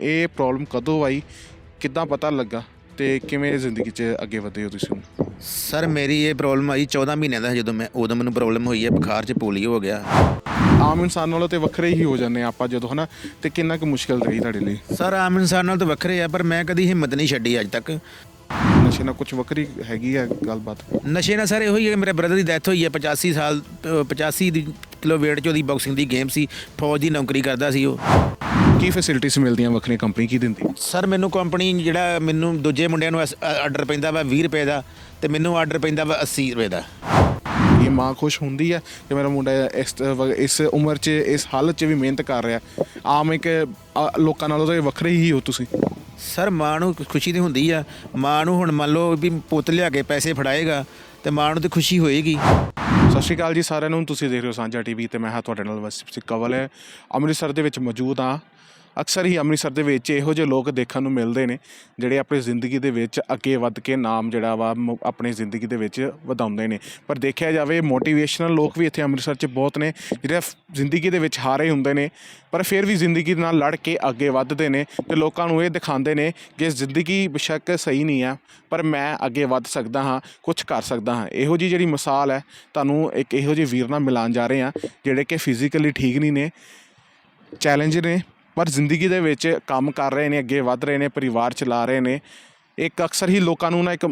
ਇਹ ਪ੍ਰੋਬਲਮ ਕਦੋਂ ਆਈ? ਕਿੱਦਾਂ ਪਤਾ ਲੱਗਾ? ਤੇ ਕਿਵੇਂ ਜ਼ਿੰਦਗੀ 'ਚ ਅੱਗੇ ਵਧੇ ਹੋ ਤੁਸੀਂ? ਸਰ ਮੇਰੀ ਇਹ ਪ੍ਰੋਬਲਮ ਆਈ 14 ਮਹੀਨਿਆਂ ਦਾ ਜਦੋਂ ਮੈਂ ਉਦੋਂ ਮੈਨੂੰ ਪ੍ਰੋਬਲਮ ਹੋਈ ਹੈ ਬੁਖਾਰ 'ਚ ਪੋਲੀਓ ਹੋ ਗਿਆ। ਆਮ ਇਨਸਾਨ ਨਾਲੋਂ ਤੇ ਵੱਖਰੇ ਹੀ ਹੋ ਜਾਂਦੇ ਹਾਂ ਆਪਾਂ ਜਦੋਂ ਹਨਾ? ਤੇ ਕਿੰਨਾ ਕੁ ਮੁਸ਼ਕਲ ਰਹੀ ਤੁਹਾਡੇ ਲਈ? ਸਰ ਆਮ ਇਨਸਾਨ ਨਾਲ ਤਾਂ ਵੱਖਰੇ ਆ ਪਰ ਮੈਂ ਕਦੀ ਹਿੰਮਤ ਨਹੀਂ ਛੱਡੀ ਅੱਜ ਤੱਕ। ਨਸ਼ੇ ਨਾਲ ਕੁਝ ਵੱਖਰੀ ਹੈਗੀ ਆ ਗੱਲਬਾਤ? ਨਸ਼ੇ ਨਾਲ ਸਰ ਇਹੋ ਹੀ ਹੈ ਮੇਰੇ ਬ੍ਰਦਰ ਦੀ ਡੈਥ ਹੋਈ ਹੈ 85 ਸਾਲ ਅ, 85 ਦੀ ਕਿਲੋ weight 'ਚ ਉਹਦੀ ਬਾਕਸਿੰਗ ਦੀ ਗੇਮ ਸੀ ਫੌਜ ਦੀ ਨੌਕਰੀ ਕਰਦਾ ਸੀ ਉਹ। ਕੀ ਫੈਸਿਲਿਟੀਆਂ ਮਿਲਦੀਆਂ ਵੱਖਰੀ ਕੰਪਨੀ ਕੀ ਦਿੰਦੀ? ਸਰ ਮੈਨੂੰ ਕੰਪਨੀ ਜਿਹੜਾ ਮੈਨੂੰ ਦੂਜੇ ਮੁੰਡਿਆਂ ਨੂੰ ਆਰਡਰ ਪੈਂਦਾ ਵਾ 20 ਰੁਪਏ ਦਾ ਤੇ ਮੈਨੂੰ ਆਰਡਰ ਪੈਂਦਾ ਵਾ 80 ਰੁਪਏ ਦਾ। ਇਹ ਮਾਂ ਖੁਸ਼ ਹੁੰਦੀ ਹੈ ਕਿ ਮੇਰਾ ਮੁੰਡਾ ਇਸ ਇਸ ਉਮਰ 'ਚ ਇਸ ਹਾਲਤ 'ਚ ਵੀ ਮਿਹਨਤ ਕਰ ਰਿਹਾ। ਆਮ ਇੱਕ ਲੋਕਾਂ ਨਾਲੋਂ ਤਾਂ ਵੱਖਰੇ ਹੀ ਹੋ ਤੁਸੀਂ। ਸਰ ਮਾਂ ਨੂੰ ਖੁਸ਼ੀ ਤੇ ਹੁੰਦੀ ਆ। ਮਾਂ ਨੂੰ ਹੁਣ ਮੰਨ ਲਓ ਵੀ ਪੁੱਤ ਲਿਆ ਕੇ ਪੈਸੇ ਫੜਾਏਗਾ ਤੇ ਮਾਂ ਨੂੰ ਤੇ ਖੁਸ਼ੀ ਹੋਏਗੀ। ਸਤਿ ਸ਼੍ਰੀ ਅਕਾਲ ਜੀ ਸਾਰਿਆਂ ਨੂੰ। ਤੁਸੀਂ ਦੇਖ ਰਹੇ ਹੋ ਸਾਂਝਾ ਟੀਵੀ ਤੇ ਮੈਂ ਹਾਂ ਤੁਹਾਡੇ ਨਾਲ ਵਸਿਪ ਕਵਲ। ਹੈ ਅੰਮ੍ਰਿਤਸਰ ਦੇ ਵਿੱਚ ਮੌਜੂਦ ਹਾਂ। ਅਕਸਰ ਹੀ ਅੰਮ੍ਰਿਤਸਰ ਦੇ ਵਿੱਚ ਇਹੋ ਜਿਹੇ ਲੋਕ ਦੇਖਣ ਨੂੰ ਮਿਲਦੇ ਨੇ, ਜਿਹੜੇ ਆਪਣੀ ਜ਼ਿੰਦਗੀ ਦੇ ਵਿੱਚ ਅੱਗੇ ਵੱਧ ਕੇ ਨਾਮ ਜਿਹੜਾ ਵਾ ਮ- ਆਪਣੀ ਜ਼ਿੰਦਗੀ ਦੇ ਵਿੱਚ ਵਧਾਉਂਦੇ ਨੇ। ਪਰ ਦੇਖਿਆ ਜਾਵੇ ਮੋਟੀਵੇਸ਼ਨਲ ਲੋਕ ਵੀ ਇੱਥੇ ਅੰਮ੍ਰਿਤਸਰ 'ਚ ਬਹੁਤ ਨੇ, ਜਿਹੜੇ ਫ- ਜ਼ਿੰਦਗੀ ਦੇ ਵਿੱਚ ਹਾਰੇ ਹੁੰਦੇ ਨੇ, ਪਰ ਫਿਰ ਵੀ ਜ਼ਿੰਦਗੀ ਨਾਲ ਲੜ ਕੇ ਅੱਗੇ ਵੱਧਦੇ ਨੇ ਤੇ ਲੋਕਾਂ ਨੂੰ ਇਹ ਦਿਖਾਉਂਦੇ ਨੇ ਕਿ ਜ਼ਿੰਦਗੀ ਬੇਸ਼ੱਕ ਸਹੀ ਨਹੀਂ ਆ, ਪਰ ਮੈਂ ਅੱਗੇ ਵੱਧ ਸਕਦਾ ਹਾਂ ਕੁਝ ਕਰ ਸਕਦਾ ਹਾਂ। ਇਹੋ ਜੀ ਜਿਹੜੀ ਮਿਸਾਲ ਹੈ, ਤੁਹਾਨੂੰ ਇੱਕ ਇਹੋ ਜਿਹੇ ਵੀਰ ਨਾਲ ਮਿਲਾਉਣ ਜਾ ਰਹੇ ਹਾਂ, ਜਿਹੜੇ ਕਿ ਫਿਜ਼ੀਕਲੀ ਠੀਕ ਨਹੀਂ ਨੇ ਚੈਲੰਜ ਨੇ ਪਰ ਜ਼ਿੰਦਗੀ ਦੇ ਵਿੱਚ ਕੰਮ ਕਰ ਰਹੇ ਨੇ ਅੱਗੇ ਵਧ ਰਹੇ ਨੇ ਪਰਿਵਾਰ ਚਲਾ ਰਹੇ ਨੇ। ਇੱਕ ਅਕਸਰ ਹੀ ਲੋਕਾਂ ਨੂੰ ਨਾ ਇੱਕ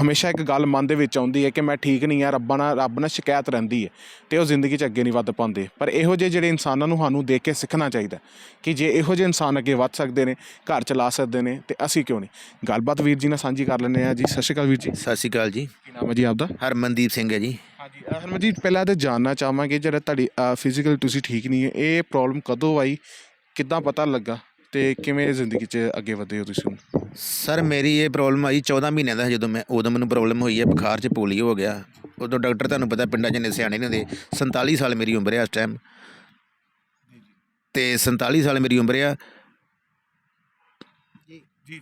ਹਮੇਸ਼ਾ ਇੱਕ ਗੱਲ ਮਨ ਦੇ ਵਿੱਚ ਆਉਂਦੀ ਹੈ ਕਿ ਮੈਂ ਠੀਕ ਨਹੀਂ ਆ ਰੱਬਾਂ ਨਾਲ ਰੱਬ ਨਾਲ ਸ਼ਿਕਾਇਤ ਰਹਿੰਦੀ ਹੈ ਤੇ ਉਹ ਜ਼ਿੰਦਗੀ 'ਚ ਅੱਗੇ ਨਹੀਂ ਵੱਧ ਪਾਉਂਦੇ। ਪਰ ਇਹੋ ਜਿਹੇ ਜਿਹੜੇ ਇਨਸਾਨਾਂ ਨੂੰ ਸਾਨੂੰ ਦੇਖ ਕੇ ਸਿੱਖਣਾ ਚਾਹੀਦਾ ਕਿ ਜੇ ਇਹੋ ਜਿਹੇ ਇਨਸਾਨ ਅੱਗੇ ਵੱਧ ਸਕਦੇ ਨੇ ਘਰ ਚਲਾ ਸਕਦੇ ਨੇ ਤੇ ਅਸੀਂ ਕਿਉਂ ਨਹੀਂ? ਗੱਲਬਾਤ ਵੀਰ ਜੀ ਨਾਲ ਸਾਂਝੀ ਕਰ ਲੈਂਦੇ ਆ ਜੀ। ਸਤਿ ਸ਼੍ਰੀ ਅਕਾਲ ਵੀਰ ਜੀ। ਸਤਿ ਸ਼੍ਰੀ ਅਕਾਲ ਜੀ। ਕੀ ਨਾਮ ਹੈ ਜੀ ਆਪਦਾ? ਹਰਮਨਦੀਪ ਸਿੰਘ ਹੈ ਜੀ। ਹਾਂਜੀ ਹਰਮਨ ਜੀ ਪਹਿਲਾਂ ਤਾਂ ਜਾਨਣਾ ਚਾਹਾਂਗੇ ਜਿਹੜਾ ਤੁਹਾਡੀ ਫਿਜ਼ੀਕਲ ਤੁਸੀਂ ਠੀਕ ਨਹੀਂ ਹੈ ਇਹ ਪ੍ਰੋਬਲਮ ਕਦੋਂ ਆਈ? ਕਿੱਦਾਂ ਪਤਾ ਲੱਗਾ ਤੇ ਕਿਵੇਂ ਜ਼ਿੰਦਗੀ 'ਚ ਅੱਗੇ ਵਧੇ ਹੋ ਤੁਸੀਂ? ਹੁਣ? ਸਰ ਮੇਰੀ ਇਹ ਪ੍ਰੋਬਲਮ ਆਈ 14 ਮਹੀਨਿਆਂ ਦਾ ਜਦੋਂ ਮੈਂ ਉਦੋਂ ਮੈਨੂੰ ਪ੍ਰੋਬਲਮ ਹੋਈ ਹੈ ਬੁਖਾਰ 'ਚ ਪੋਲੀਓ ਹੋ ਗਿਆ। ਉਦੋਂ ਡਾਕਟਰ ਤੁਹਾਨੂੰ ਪਤਾ ਪਿੰਡਾਂ 'ਚ ਇੰਨੇ ਸਿਆਣੇ ਨਹੀਂ ਹੁੰਦੇ 47 ਸਾਲ ਮੇਰੀ ਉਮਰ ਹੈ ਇਸ ਟਾਈਮ ਤੇ 47 ਸਾਲ ਮੇਰੀ ਉਮਰ ਆ। ਜੀ।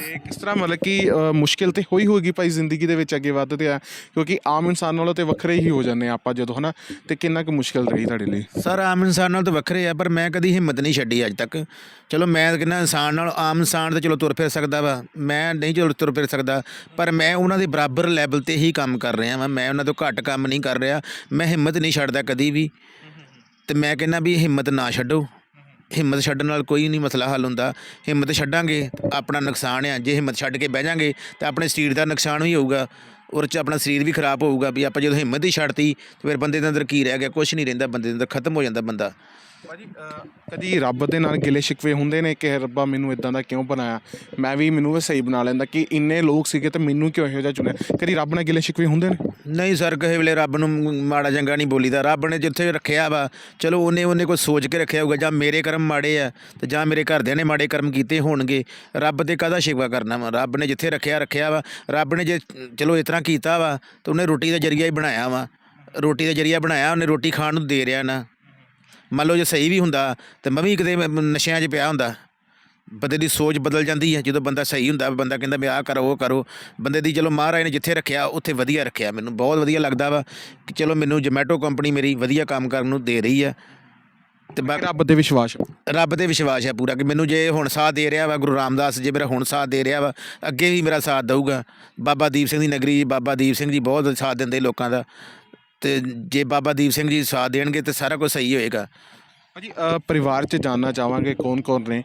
ਤੇ ਕਿਸ ਤਰ੍ਹਾਂ ਮਤਲਬ ਕਿ ਅ, ਮੁਸ਼ਕਿਲ ਤੇ ਹੋਈ ਹੋਏਗੀ ਭਾਈ ਜ਼ਿੰਦਗੀ ਦੇ ਵਿੱਚ ਅੱਗੇ ਵੱਧਦੇ ਆ? ਕਿਉਂਕਿ ਆਮ ਇਨਸਾਨ ਨਾਲੋਂ ਤੇ ਵੱਖਰੇ ਹੀ ਹੋ ਜਾਂਦੇ ਆ ਆਪਾਂ ਜਦੋਂ ਹਨਾ? ਤੇ ਕਿੰਨਾ ਕੁ ਮੁਸ਼ਕਿਲ ਰਹੀ ਤੁਹਾਡੇ ਲਈ? ਸਰ ਆਮ ਇਨਸਾਨ ਨਾਲ ਤਾਂ ਵੱਖਰੇ ਆ ਪਰ ਮੈਂ ਕਦੀ ਹਿੰਮਤ ਨਹੀਂ ਛੱਡੀ ਅੱਜ ਤੱਕ। ਚਲੋ ਮੈਂ ਕਹਿੰਦਾ ਇਨਸਾਨ ਨਾਲ ਆਮ ਇਨਸਾਨ ਤਾਂ ਚਲੋ ਤੁਰ ਫਿਰ ਸਕਦਾ ਵਾ। ਮੈਂ ਨਹੀਂ ਚਲੋ ਤੁਰ ਫਿਰ ਸਕਦਾ ਪਰ ਮੈਂ ਉਹਨਾਂ ਦੇ ਬਰਾਬਰ ਲੈਵਲ ਤੇ ਹੀ ਕੰਮ ਕਰ ਰਿਹਾ ਵਾਂ। ਮੈਂ ਉਹਨਾਂ ਤੋਂ ਘੱਟ ਕੰਮ ਨਹੀਂ ਕਰ ਰਿਹਾ। ਮੈਂ ਹਿੰਮਤ ਨਹੀਂ ਛੱਡਦਾ ਕਦੀ ਵੀ। ਤੇ ਮੈਂ ਕਹਿੰਦਾ ਵੀ ਹਿੰਮਤ ਨਾ ਛੱਡੋ। ਹਿੰਮਤ ਛੱਡਣ ਨਾਲ ਕੋਈ ਨਹੀਂ ਮਸਲਾ ਹੱਲ ਹੁੰਦਾ। ਹਿੰਮਤ ਛੱਡਾਂਗੇ, ਆਪਣਾ ਨੁਕਸਾਨ ਆ। ਜੇ ਹਿੰਮਤ ਛੱਡ ਕੇ ਬਹਿ ਜਾਾਂਗੇ, ਤਾਂ ਆਪਣੇ ਸਰੀਰ ਦਾ ਨੁਕਸਾਨ ਵੀ ਹੋਊਗਾ। ਔਰ ਚ ਆਪਣਾ ਸਰੀਰ ਵੀ ਖਰਾਬ ਹੋਊਗਾ ਵੀ ਆਪਾਂ ਜਦੋਂ ਹਿੰਮਤ ਹੀ ਛੱਡਤੀ, ਤੇ ਫਿਰ ਬੰਦੇ ਦੇ ਅੰਦਰ ਕੀ ਰਹਿ ਗਿਆ? ਕੁਝ ਨਹੀਂ ਰਹਿੰਦਾ, ਬੰਦੇ ਦੇ ਅੰਦਰ ਖਤਮ ਹੋ ਜਾਂਦਾ ਬੰਦਾ। ਭਾਜੀ ਕਦੀ ਰੱਬ ਦੇ ਨਾਲ ਗਿਲੇ ਸ਼ਿਕਵੇ ਹੁੰਦੇ ਨੇ ਕਿ ਰੱਬਾ ਮੈਨੂੰ ਇਦਾਂ ਦਾ ਕਿਉਂ ਬਣਾਇਆ? ਮੈਂ ਵੀ, ਮੈਨੂੰ ਵੀ ਸਹੀ ਬਣਾ ਲੈਂਦਾ ਕਿ ਇੰਨੇ ਲੋਕ ਸੀਗੇ ਤੇ ਮੈਨੂੰ ਕਿਉਂ ਇਹੋ ਜਿਹਾ ਚੁਣਿਆ? ਕਦੀ ਰੱਬ ਨਾਲ ਗਿਲੇ ਸ਼ਿਕਵੇ ਹੁੰਦੇ ਨੇ? ਨਹੀਂ ਸਰ ਕਿਸੇ ਵੇਲੇ ਰੱਬ ਨੂੰ ਮਾੜਾ ਚੰਗਾ ਨਹੀਂ ਬੋਲੀਦਾ। ਰੱਬ ਨੇ ਜਿੱਥੇ ਰੱਖਿਆ ਵਾ, ਚਲੋ ਉਹਨੇ ਉਹਨੇ ਕੋਈ ਸੋਚ ਕੇ ਰੱਖਿਆ ਹੋਊਗਾ, ਜਾਂ ਮੇਰੇ ਕਰਮ ਮਾੜੇ ਆ, ਤੇ ਜਾਂ ਮੇਰੇ ਘਰਦਿਆਂ ਨੇ ਮਾੜੇ ਕਰਮ ਕੀਤੇ ਹੋਣਗੇ। ਰੱਬ ਤੇ ਕਾਹਦਾ ਸ਼ਿਕਵਾ ਕਰਨਾ ਵਾ? ਰੱਬ ਨੇ ਜਿੱਥੇ ਰੱਖਿਆ ਰੱਖਿਆ ਵਾ। ਰੱਬ ਨੇ ਜੇ, ਚਲੋ ਇਸ ਤਰ੍ਹਾਂ ਕੀਤਾ ਵਾ, ਤਾਂ ਉਹਨੇ ਰੋਟੀ ਦੇ ਜਰੀਆ ਹੀ ਬਣਾਇਆ ਵਾ। ਰੋਟੀ ਦੇ ਜਰੀਆ ਬਣਾਇਆ, ਉਹਨੇ ਰੋਟੀ ਖਾਣ ਨੂੰ ਦੇ ਰਿਹਾ ਨਾ। ਮੰਨ ਲਓ ਜੇ ਸਹੀ ਵੀ ਹੁੰਦਾ ਤੇ ਮੈਂ ਵੀ ਕਿਤੇ ਮ- ਨਸ਼ਿਆਂ 'ਚ ਪਿਆ ਹੁੰਦਾ। ਬੰਦੇ ਦੀ ਸੋਚ ਬਦਲ ਜਾਂਦੀ ਹੈ ਜਦੋਂ ਬੰਦਾ ਸਹੀ ਹੁੰਦਾ ਬੰਦਾ ਕਹਿੰਦਾ ਵੀ ਆਹ ਕਰੋ ਉਹ ਕਰੋ। ਬੰਦੇ ਦੀ ਚਲੋ ਮਹਾਰਾਜ ਨੇ ਜਿੱਥੇ ਰੱਖਿਆ ਉੱਥੇ ਵਧੀਆ ਰੱਖਿਆ। ਮੈਨੂੰ ਬਹੁਤ ਵਧੀਆ ਲੱਗਦਾ ਵਾ ਕਿ ਚਲੋ ਮੈਨੂੰ ਜੋਮੈਟੋ ਕੰਪਨੀ ਮੇਰੀ ਵਧੀਆ ਕੰਮ ਕਰਨ ਨੂੰ ਦੇ ਰਹੀ ਆ ਤੇ ਬਾਕੀ ਰੱਬ ਤੇ ਵਿਸ਼ਵਾਸ। ਰੱਬ ਤੇ ਵਿਸ਼ਵਾਸ ਹੈ ਪੂਰਾ ਕਿ ਮੈਨੂੰ ਜੇ ਹੁਣ ਸਾਥ ਦੇ ਰਿਹਾ ਵਾ ਗੁਰੂ ਰਾਮਦਾਸ ਜੇ ਮੇਰਾ ਹੁਣ ਸਾਥ ਦੇ ਰਿਹਾ ਵਾ ਅੱਗੇ ਵੀ ਮੇਰਾ ਸਾਥ ਦਊਗਾ। ਬਾਬਾ ਦੀਪ ਸਿੰਘ ਦੀ ਨਗਰੀ ਬਾਬਾ ਦੀਪ ਸਿੰਘ ਜੀ ਬਹੁਤ ਸਾਥ ਦਿੰਦੇ ਲੋਕਾਂ ਦਾ। ਤੇ ਜੇ ਬਾਬਾ ਦੀਪ ਸਿੰਘ ਜੀ ਸਾਥ ਦੇਣਗੇ ਤੇ ਸਾਰਾ ਕੁਝ ਸਹੀ ਹੋਏਗਾ। ਭਾਜੀ ਅ, ਪਰਿਵਾਰ 'ਚ ਜਾਨਣਾ ਚਾਹਾਂਗੇ ਕੌਣ ਕੌਣ ਨੇ?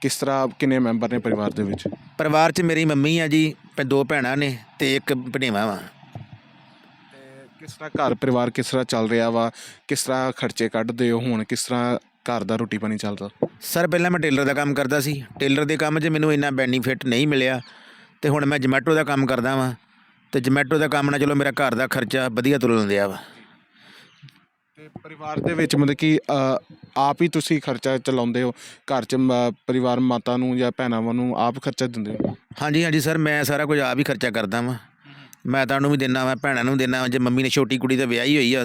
ਕਿਸ ਤਰ੍ਹਾਂ ਕਿੰਨੇ ਮੈਂਬਰ ਨੇ ਪਰਿਵਾਰ ਦੇ ਵਿੱਚ? ਪਰਿਵਾਰ 'ਚ ਮੇਰੀ ਮੰਮੀ ਆ ਜੀ ਪ- ਦੋ ਭੈਣਾਂ ਨੇ ਤੇ ਇੱਕ ਭਣੇਵਾ ਵਾ। ਤੇ ਕਿਸ ਤਰ੍ਹਾਂ ਘਰ ਪਰਿਵਾਰ ਕਿਸ ਤਰ੍ਹਾਂ ਚੱਲ ਰਿਹਾ ਵਾ? ਕਿਸ ਤਰ੍ਹਾਂ ਖਰਚੇ ਕੱਢਦੇ ਹੋ ਹੁਣ? ਕਿਸ ਤਰ੍ਹਾਂ ਘਰ ਦਾ ਰੋਟੀ ਪਾਣੀ ਚੱਲਦਾ? ਸਰ ਪਹਿਲਾਂ ਮੈਂ ਟੇਲਰ ਦਾ ਕੰਮ ਕਰਦਾ ਸੀ। ਟੇਲਰ ਦੇ ਕੰਮ 'ਚ ਮੈਨੂੰ ਇੰਨਾ ਬੈਨੀਫਿਟ ਨਹੀਂ ਮਿਲਿਆ ਤੇ ਹੁਣ ਮੈਂ ਜਮੈਟੋ ਦਾ ਕੰਮ ਕਰਦਾ ਵਾਂ। ਤੇ ਜਮੈਟੋ ਦਾ ਕੰਮ ਨਾਲ ਚਲੋ ਮੇਰਾ ਘਰ ਦਾ ਖਰਚਾ ਵਧੀਆ ਤੁਰਨ ਦਿਆ ਵਾ। ਤੇ ਪਰਿਵਾਰ ਦੇ ਵਿੱਚ ਮਤਲਬ ਕਿ ਅ, ਆਪ ਹੀ ਤੁਸੀਂ ਖਰਚਾ ਚਲਾਉਂਦੇ ਹੋ? ਘਰ 'ਚ ਮ- ਪਰਿਵਾਰ ਮਾਤਾ ਨੂੰ ਜਾਂ ਭੈਣਾਂ ਨੂੰ ਆਪ ਖਰਚਾ ਦਿੰਦੇ ਹੋ? ਹਾਂਜੀ ਹਾਂਜੀ ਸਰ ਮੈਂ ਸਾਰਾ ਕੁਝ ਆਪ ਹੀ ਖਰਚਾ ਕਰਦਾ ਵਾਂ। ਮੈਂ ਤੁਹਾਨੂੰ ਵੀ ਦਿੰਦਾ ਵਾਂ ਭੈਣਾਂ ਨੂੰ ਵਾਂ ਜੇ ਮੰਮੀ ਨੇ ਛੋਟੀ ਕੁੜੀ ਤਾਂ ਵਿਆਹੀ ਹੋਈ ਆ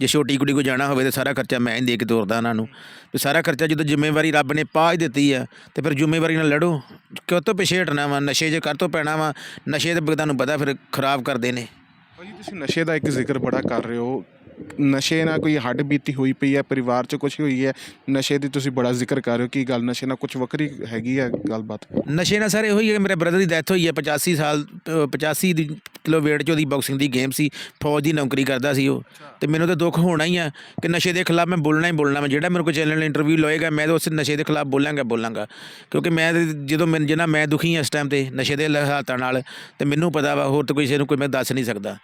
ਜੇ ਛੋਟੀ ਕੁੜੀ ਕੋ ਜਾਣਾ ਹੋਵੇ ਤਾਂ ਸਾਰਾ ਖਰਚਾ ਮੈਂ ਹੀ ਦੇ ਕੇ ਤੋਰਦਾ ਉਹਨਾਂ ਨੂੰ। ਤੇ ਸਾਰਾ ਖਰਚਾ ਜਦੋਂ ਜ਼ਿੰਮੇਵਾਰੀ ਰੱਬ ਨੇ ਪਾ ਹੀ ਦਿੱਤੀ ਆ ਤੇ ਫਿਰ ਜ਼ਿੰਮੇਵਾਰੀ ਨਾਲ ਲੜੋ। ਕਿਉਂ ਤੋਂ ਪਿਛੇ ਹਟਣਾ ਵਾ ਨਸ਼ੇ ਜੇ ਕਰ ਤੋਂ ਪੈਣਾ ਵਾ ਨਸ਼ੇ ਤੇ ਤੁਹਾਨੂੰ ਪਤਾ ਫਿਰ ਖਰਾਬ ਕਰਦੇ ਨੇ। ਭਾਜੀ ਤੁਸੀਂ ਨਸ਼ੇ ਦਾ ਇੱਕ ਜ਼ਿਕਰ ਬੜਾ ਕਰ ਰਹੇ ਹੋ। ਨਸ਼ੇ ਨਾਲ ਕੋਈ ਹੱਡ ਬੀਤੀ ਹੋਈ ਪਈ ਹੈ ਪਰਿਵਾਰ 'ਚ ਕੁਝ ਹੋਈ ਹੈ ਨਸ਼ੇ ਦੀ ਤੁਸੀਂ ਬੜਾ ਜ਼ਿਕਰ ਕਰ ਰਹੇ ਹੋ ਕੀ ਗੱਲ ਨਸ਼ੇ ਨਾਲ ਕੁਝ ਵੱਖਰੀ ਹੈਗੀ ਹੈ ਗੱਲਬਾਤ? ਨਸ਼ੇ ਨਾਲ ਸਰ ਇਹੋ ਹੀ ਹੈ ਮੇਰੇ ਬ੍ਰਦਰ ਦੀ ਡੈਥ ਹੋਈ ਹੈ 85 ਸਾਲ ਅ, 85 ਦੀ ਕਿਲੋ weight 'ਚ ਉਹਦੀ ਬਾਕਸਿੰਗ ਦੀ ਗੇਮ ਸੀ ਫੌਜ ਦੀ ਨੌਕਰੀ ਕਰਦਾ ਸੀ ਉਹ। ਤੇ ਮੈਨੂੰ ਤਾਂ ਦੁੱਖ ਹੋਣਾ ਹੀ ਆ ਕਿ ਨਸ਼ੇ ਦੇ ਖਿਲਾਫ ਮੈਂ ਬੋਲਣਾ ਹੀ ਬੋਲਣਾ ਮੈਂ ਜਿਹੜਾ ਮੇਰੇ ਕੋਲ ਚੈਨਲ ਇੰਟਰਵਿਊ ਲਏਗਾ ਮੈਂ ਤਾਂ ਉਸ ਨਸ਼ੇ ਦੇ ਖਿਲਾਫ ਬੋਲਾਂਗਾ ਬੋਲਾਂਗਾ। ਕਿਉਂਕਿ ਮੈਂ ਜਦੋਂ ਮੈਂ ਜਿੰਨਾ ਮੈਂ ਦੁਖੀ ਹਾਂ ਇਸ ਟਾਈਮ ਤੇ ਨਸ਼ੇ ਦੇ ਹਾਲਾਤਾਂ ਨਾਲ ਤੇ ਮੈਨੂੰ ਪਤਾ ਵਾ ਹੋਰ ਤਾਂ ਕਿਸੇ ਨੂੰ ਕੋਈ ਮੈਂ ਦੱਸ ਨਹੀਂ ਸਕਦਾ।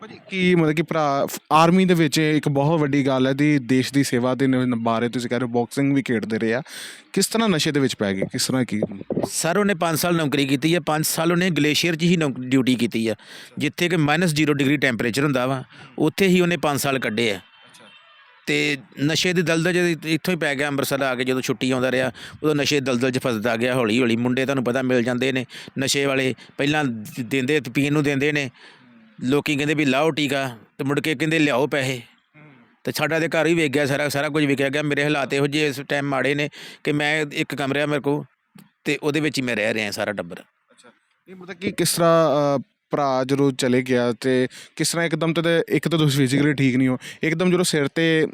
ਭਾਜੀ ਕੀ ਮਤਲਬ ਕਿ ਭਰਾ ਆਰਮੀ ਦੇ ਵਿੱਚ ਇੱਕ ਬਹੁਤ ਵੱਡੀ ਗੱਲ ਹੈ ਦੀ ਦੇਸ਼ ਦੀ ਸੇਵਾ ਦੇ ਨ- ਬਾਰੇ ਤੁਸੀਂ ਕਹਿ ਰਹੇ ਹੋ ਬਾਕਸਿੰਗ ਵੀ ਖੇਡਦੇ ਰਹੇ ਆ। ਕਿਸ ਤਰ੍ਹਾਂ ਨਸ਼ੇ ਦੇ ਵਿੱਚ ਪੈ ਗਏ? ਕਿਸ ਤਰ੍ਹਾਂ ਕੀ? ਸਰ ਉਹਨੇ 5 ਸਾਲ ਨੌਕਰੀ ਕੀਤੀ ਹੈ 5 ਸਾਲ ਉਹਨੇ ਗਲੇਸ਼ੀਅਰ 'ਚ ਹੀ ਨੌਕ- ਡਿਊਟੀ ਕੀਤੀ ਆ ਜਿੱਥੇ ਕਿ -0 ਡਿਗਰੀ ਟੈਂਪਰੇਚਰ ਹੁੰਦਾ ਵਾ ਉੱਥੇ ਹੀ ਉਹਨੇ 5 ਸਾਲ ਕੱਢੇ ਆ। ਤੇ ਨਸ਼ੇ ਦੀ ਦਲਦਲ ਜਦ ਇੱਥੋਂ ਹੀ ਪੈ ਗਿਆ ਅੰਮ੍ਰਿਤਸਰ ਆ ਕੇ ਜਦੋਂ ਛੁੱਟੀ ਆਉਂਦਾ ਰਿਹਾ ਉਦੋਂ ਨਸ਼ੇ ਦੀ ਦਲਦਲ 'ਚ ਫਸਦਾ ਗਿਆ ਹੌਲੀ ਹੌਲੀ ਮੁੰਡੇ ਤੁਹਾਨੂੰ ਪਤਾ ਮਿਲ ਜਾਂਦੇ ਨੇ ਨਸ਼ੇ ਵਾਲੇ ਪਹਿਲਾਂ ਦ- ਦਿੰਦੇ ਪੀਣ ਨੂੰ ਦਿੰਦੇ ਨੇ ਲੋਕੀ ਕਹਿੰਦੇ ਵੀ ਲਾਓ ਟੀਕਾ ਤੇ ਮੁੜ ਕੇ ਕਹਿੰਦੇ ਲਿਆਓ ਪੈਸੇ। ਤੇ ਸਾਡਾ ਦੇ ਘਰ ਹੀ ਵੇਚ ਗਿਆ ਸਾਰਾ ਸਾਰਾ ਕੁਝ ਵਿਕਿਆ ਗਿਆ। ਮੇਰੇ ਹਾਲਾਤ ਇਹੋ ਜਿਹੇ ਇਸ ਟਾਈਮ ਮਾੜੇ ਨੇ ਕਿ ਮੈਂ ਇੱਕ ਕਮਰਾ ਮੇਰੇ ਕੋਲ ਤੇ ਉਹਦੇ ਵਿੱਚ ਹੀ ਮੈਂ ਰਹਿ ਰਿਹਾ ਸਾਰਾ ਟੱਬਰ। ਇਹ ਮਤਲਬ ਕਿ ਕਿਸ ਤਰ੍ਹਾਂ ਭਰਾ ਜਦੋਂ ਚਲੇ ਗਿਆ ਤੇ ਕਿਸ ਤਰ੍ਹਾਂ ਇੱਕਦਮ ਤੇ ਤੇ- ਇੱਕ ਤਾਂ ਤੁਸੀਂ ਫਿਜ਼ੀਕਲੀ ਠੀਕ ਨਹੀਂ ਹੋ ਇੱਕਦਮ ਜਦੋਂ ਸਿਰ ਤੇ